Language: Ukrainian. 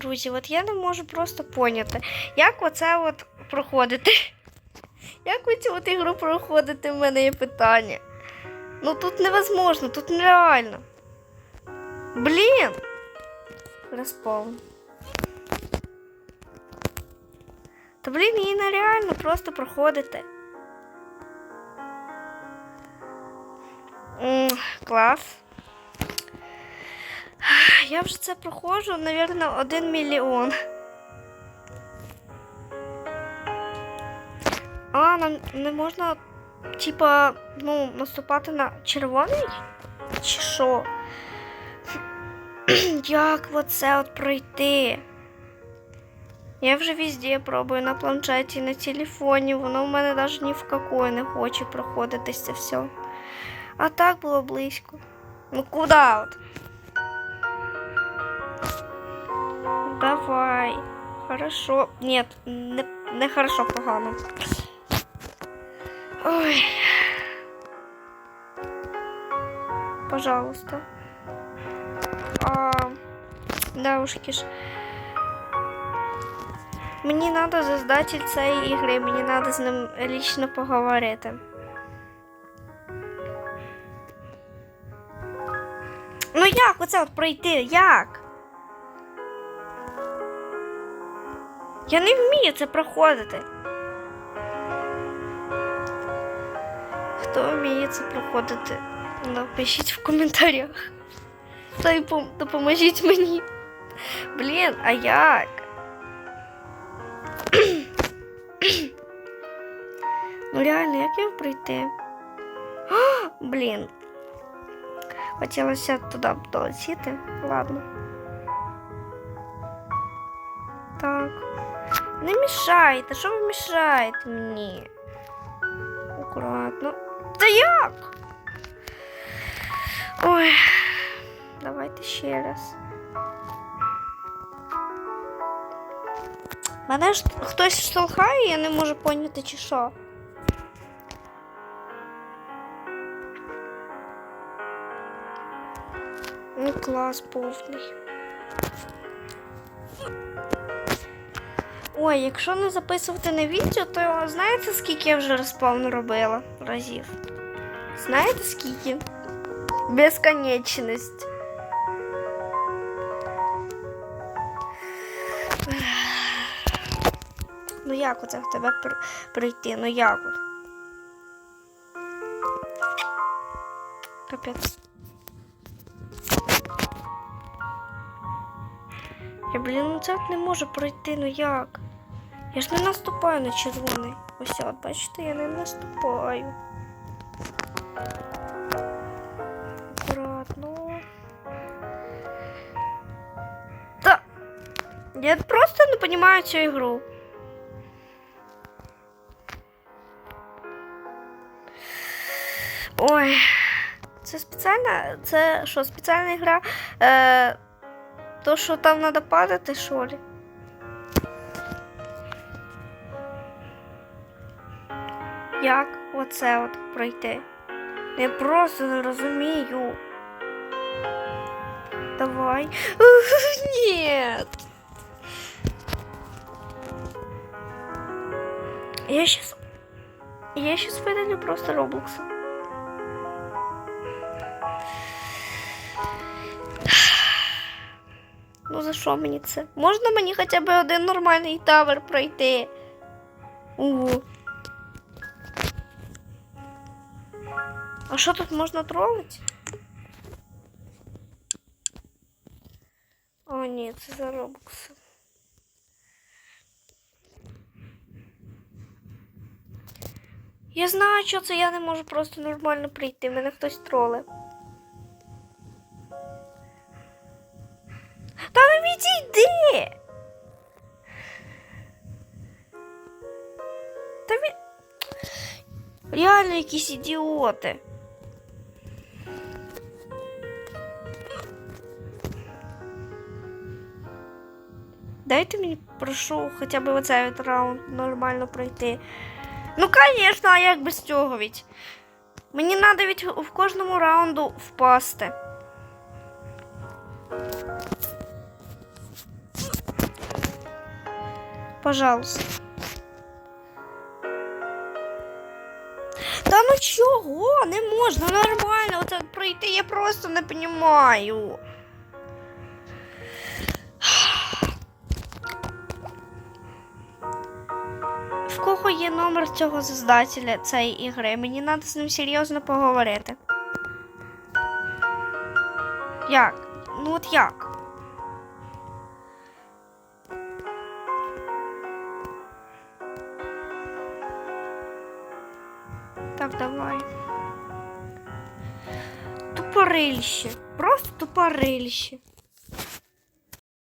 друзі, от я не можу просто поняти, як оце от проходити. Як ви цю от ігру проходите, в мене є питання. Ну тут невозможно, тут нереально. Блін. Респаун. Та блін, її нереально просто проходити. М, клас. Я вже це проходжу, напевно, один мільйон. А, нам не можна, типа, ну, наступати на червоний? Чи що? Як оце от пройти? Я вже везде пробую на планшеті, на телефоні, воно в мене навіть ні в какой не хоче проходитись це все. А так було близько. Ну куди от? Давай. Хорошо. Нет, не, не хорошо, погано. Ой. Пожалуйста. А, девушки ж. Мені треба создатель цієї ігри, мені треба з ним лічно поговорити. Ну як оце от пройти? Як? Я не вмію це проходити. Хто вміє це проходити? Напишіть в коментарях. Та й допоможіть мені. Блін, а як? ну реально, як його пройти? А, блін. Хотілося туди долетіти. Ладно. Так. Не мішайте, що ви мішаєте мені? Акуратно. Та як? Ой, давайте ще раз. Мене ж хтось штовхає, я не можу поняти, чи що. Ну, клас повний. Ой, якщо не записувати на відео, то знаєте, скільки я вже респаун робила разів? Знаєте скільки? Безконечність. Ну як оце в тебе прийти? Ну як от? Капець. Я, блін, ну це не можу пройти, ну як? Я ж не наступаю на червоний. Ось от, бачите, я не наступаю. Аккуратно. Та. Я просто не розумію цю ігру. Ой. Це спеціальна. Це що, спеціальна гра? Е, то, що там треба падати, що ли? Як оце от пройти? Я просто не розумію. Давай. Нет. Я сейчас... Я сейчас выдалю просто Роблокса. Ну за що мені це? Можна мені хоча б один нормальний тавер пройти? Ого. А що тут можна тролити? О, ні, це за робокси. Я знаю, що це я не можу просто нормально прийти. Мене хтось троле. Та ну відійди! Реально якісь ідіоти. Дайте мені, прошу, хоча б оцей от раунд нормально пройти. Ну, звісно, а як без цього ведь? Мені треба від в кожному раунду впасти. Пожалуйста. Ну чого? Не можна нормально оце пройти, я просто не розумію. В кого є номер цього создателя цієї ігри? Мені треба з ним серйозно поговорити. Як? Ну от як? Так, давай. Тупорильще. Просто тупорильще.